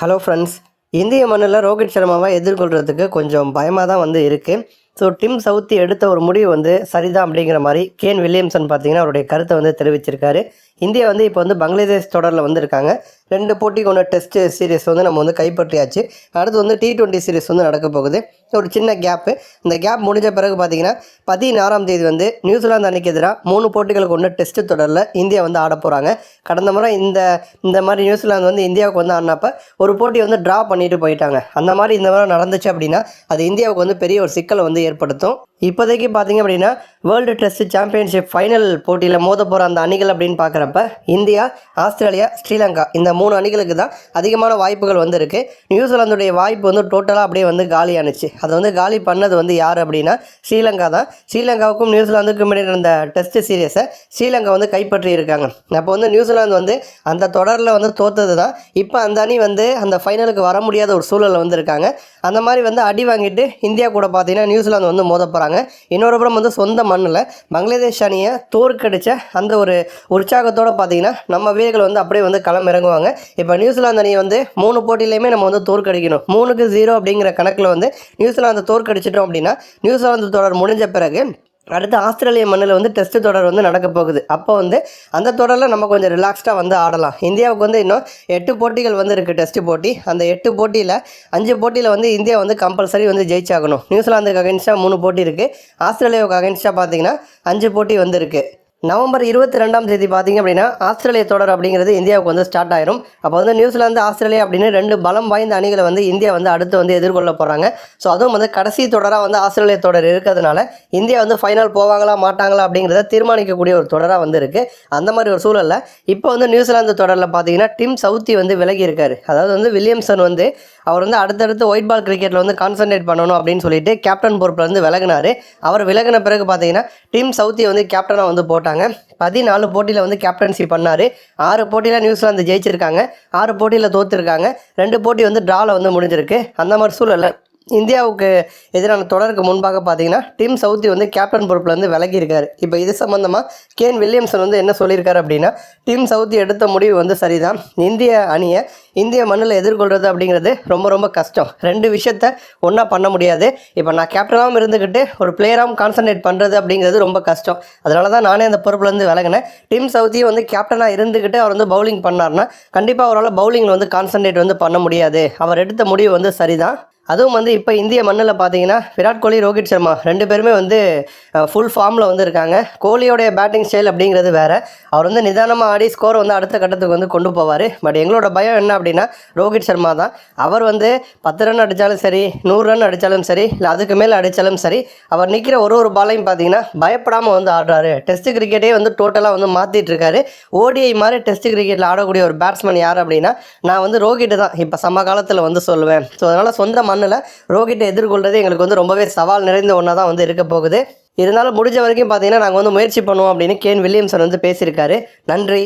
Hello friends இந்திய மண்ணில் ரோஹித் சர்மாவை எதிர்கொள்கிறதுக்கு கொஞ்சம் பயமாக தான் வந்து இருக்குது ஸோ டிம் சவுத்தி எடுத்த ஒரு முடிவு வந்து சரிதான் அப்படிங்கிற மாதிரி கேன் வில்லியம்சன் பார்த்தீங்கன்னா அவருடைய கருத்தை வந்து தெரிவிச்சிருக்காரு. இந்தியா வந்து இப்போ வந்து பங்களாதேஷ் தொடரில் வந்திருக்காங்க. ரெண்டு போட்டி கொண்ட டெஸ்ட் சீரீஸ் வந்து நம்ம வந்து கைப்பற்றியாச்சு. அடுத்து வந்து டி டுவெண்ட்டி சீரீஸ் வந்து நடக்க போகுது. ஒரு சின்ன கேப்பு இந்த கேப் முடிஞ்ச பிறகு பார்த்தீங்கன்னா பதினாறாம் தேதி வந்து நியூசிலாந்து அணிக்கு எதிராக மூணு போட்டிகள் கொண்ட டெஸ்ட் தொடரில் இந்தியா வந்து ஆட போகிறாங்க கடந்த முறை இந்த இந்த மாதிரி நியூசிலாந்து வந்து இந்தியாவுக்கு வந்து ஆடினப்ப ஒரு போட்டி வந்து ட்ரா பண்ணிட்டு போயிட்டாங்க. அந்த மாதிரி இந்த மாதிரி நடந்துச்சு அப்படின்னா அது இந்தியாவுக்கு வந்து பெரிய ஒரு சிக்கலை வந்து ஏற்படுத்தும். இப்போதைக்கு பார்த்தீங்க அப்படின்னா வேர்ல்டு டெஸ்ட் சாம்பியன்ஷிப் ஃபைனல் போட்டியில் மோத போகிற அந்த அணிகள் அப்படின்னு பார்க்குறப்ப இந்தியா ஆஸ்திரேலியா ஸ்ரீலங்கா இந்த மூணு அணிகளுக்கு தான் அதிகமான வாய்ப்புகள் வந்திருக்கு. நியூசிலாந்துடைய வாய்ப்பு வந்து டோட்டலாக அப்படியே வந்து காலியானுச்சு. அதை வந்து காலி பண்ணது வந்து யார் அப்படின்னா ஸ்ரீலங்கா தான். ஸ்ரீலங்காவுக்கும் நியூசிலாந்துக்கும் இடையே நடந்த டெஸ்ட் சீரியஸை ஸ்ரீலங்கா வந்து கைப்பற்றி இருக்காங்க. அப்போ வந்து நியூசிலாந்து வந்து அந்த தொடரில் வந்து தோத்தது தான். இப்போ அந்த அணி வந்து அந்த ஃபைனலுக்கு வர முடியாத ஒரு சூழலில் வந்திருக்காங்க. அந்த மாதிரி வந்து அடி வாங்கிட்டு இந்தியா கூட பார்த்தீங்கன்னா நியூசிலாந்து வந்து மோத போகிறாங்க இன்னொரு புறம் வந்து சொந்த மண்ணில் பங்களாதேஷ் அணியை தோற்கடிச்ச அந்த ஒரு உற்சாகத்தோடு பார்த்தீங்கன்னா நம்ம வீரர்கள் வந்து அப்படியே வந்து களம் இறங்குவாங்க இப்போ நியூசிலாந்து அணியை வந்து மூணு போட்டியிலையுமே நம்ம வந்து தோற்கடிக்கணும். மூணுக்கு ஜீரோ அப்படிங்கிற கணக்கில் வந்து நியூசிலாந்து தோற்கடிச்சிட்டோம் அப்படின்னா நியூசிலாந்து தொடர் முடிஞ்ச பிறகு அடுத்து ஆஸ்திரேலிய மண்ணில் வந்து டெஸ்ட் தொடர் வந்து நடக்க போகுது. அப்போ வந்து அந்த தொடரில் நம்ம கொஞ்சம் ரிலாக்ஸ்டாக வந்து ஆடலாம். இந்தியாவுக்கு வந்து இன்னும் எட்டு போட்டிகள் வந்து இருக்குது டெஸ்ட் போட்டி. அந்த எட்டு போட்டியில் அஞ்சு போட்டியில் வந்து இந்தியா வந்து கம்பல்சரி வந்து ஜெயிச்சாகணும். நியூசிலாந்துக்கு அகேன்ஸ்டாக மூணு போட்டி இருக்குது ஆஸ்திரேலியாவுக்கு அகேன்ஸ்டாக பார்த்தீங்கன்னா அஞ்சு போட்டி வந்து இருக்குது நவம்பர் இருபத்தி ரெண்டாம் தேதி பார்த்தீங்க அப்படின்னா ஆஸ்திரேலிய தொடர் அப்படிங்கிறது இந்தியாவுக்கு வந்து ஸ்டார்ட் ஆயிரும். அப்போ வந்து நியூசிலாந்து ஆஸ்திரேலியா அப்படின்னு ரெண்டு பலம் வாய்ந்த அணிகளை வந்து இந்தியா வந்து அடுத்து வந்து எதிர்கொள்ள போகிறாங்க ஸோ அதுவும் வந்து கடைசி தொடராக வந்து ஆஸ்திரேலிய தொடர் இருக்கிறதுனால இந்தியா வந்து ஃபைனல் போவாங்களா மாட்டாங்களா அப்படிங்கிறத தீர்மானிக்கக்கூடிய ஒரு தொடராக வந்து இருக்குது அந்த மாதிரி ஒரு சூழலில் இப்போ வந்து நியூசிலாந்து தொடரில் பார்த்தீங்கன்னா டிம் சவுத்தி வந்து விலகி இருக்காரு. அதாவது வந்து வில்லியம்சன் வந்து அவர் வந்து அடுத்தடுத்து ஒயிட் பால் கிரிக்கெட்டில் வந்து கான்சன்ட்ரேட் பண்ணணும் அப்படின்னு சொல்லிட்டு கேப்டன் பொறுப்பில் வந்து விலகினார். அவர் விலகின பிறகு பார்த்தீங்கன்னா டீம் சவுத்தி வந்து கேப்டனாக வந்து போட்டாங்க. பதினாலு போட்டியில் வந்து கேப்டன்சி பண்ணார். ஆறு போட்டியில் நியூசிலாந்து ஜெயிச்சிருக்காங்க. ஆறு போட்டியில் தோற்றுருக்காங்க ரெண்டு போட்டி வந்து ட்ராவில் வந்து முடிஞ்சிருக்கு. அந்த மாதிரி சூழலில் இந்தியாவுக்கு எதிரான தொடருக்கு முன்பாக பார்த்தீங்கன்னா டிம் சவுத்தி வந்து கேப்டன் பொறுப்புலேருந்து வந்து விலகி இப்போ இது சம்மந்தமாக கேன் வில்லியம்சன் வந்து என்ன சொல்லியிருக்காரு அப்படின்னா டிம் சவுத்தி எடுத்த முடிவு வந்து சரிதான். இந்திய அணியை இந்திய மண்ணில் எதிர்கொள்கிறது அப்படிங்கிறது ரொம்ப ரொம்ப கஷ்டம். ரெண்டு விஷயத்த ஒன்றா பண்ண முடியாது. இப்போ நான் கேப்டனாகவும் இருந்துக்கிட்டு ஒரு பிளேயராகவும் கான்சன்ட்ரேட் பண்ணுறது அப்படிங்கிறது ரொம்ப கஷ்டம். அதனால தான் நானே அந்த பொறுப்புலேருந்து விலகினேன். டிம் சவுத்தியும் வந்து கேப்டனாக இருந்துக்கிட்டு அவர் வந்து பவுலிங் பண்ணார்னா கண்டிப்பாக அவரால் பவுலிங்கில் வந்து கான்சன்ட்ரேட் வந்து பண்ண முடியாது. அவர் எடுத்த முடிவு வந்து சரிதான். அதுவும் வந்து இப்போ இந்திய மண்ணில் பார்த்தீங்கன்னா விராட் கோலி ரோஹித் சர்மா ரெண்டு பேருமே வந்து ஃபுல் ஃபார்மில் வந்து இருக்காங்க கோலியோடைய பேட்டிங் ஸ்டைல் அப்படிங்கிறது வேறு. அவர் வந்து நிதானமாக ஆடி ஸ்கோர் வந்து அடுத்த கட்டத்துக்கு வந்து கொண்டு போவார். பட் எங்களோட பயம் என்ன அப்படின்னா ரோஹித் சர்மா தான். அவர் வந்து பத்து ரன் அடித்தாலும் சரி நூறு ரன் அடித்தாலும் சரி இல்லை அதுக்கு மேலே அடித்தாலும் சரி அவர் நிற்கிற ஒரு ஒரு பாலையும் பார்த்தீங்கன்னா பயப்படாமல் வந்து ஆடுறாரு. டெஸ்ட் கிரிக்கெட்டே வந்து டோட்டலாக வந்து மாற்றிட்டு இருக்காரு. ஓடிஐ மாதிரி டெஸ்ட் கிரிக்கெட்டில் ஆடக்கூடிய ஒரு பேட்ஸ்மேன் யார் அப்படின்னா நான் வந்து ரோஹிட் தான். இப்போ சம காலத்தில் வந்து சொல்லுவேன். ஸோ அதனால் சொந்த மண்ணில் ரோஹிட்டை எதிர்கொள்றது எங்களுக்கு வந்து ரொம்பவே சவால் நிறைந்த ஒன்றா தான் வந்து இருக்க போகுது. இருந்தாலும் முடிஞ்ச வரைக்கும் பார்த்தீங்கன்னா நாங்கள் வந்து முயற்சி பண்ணுவோம் அப்படின்னு கேன் வில்லியம்சன் வந்து பேசியிருக்காரு. நன்றி.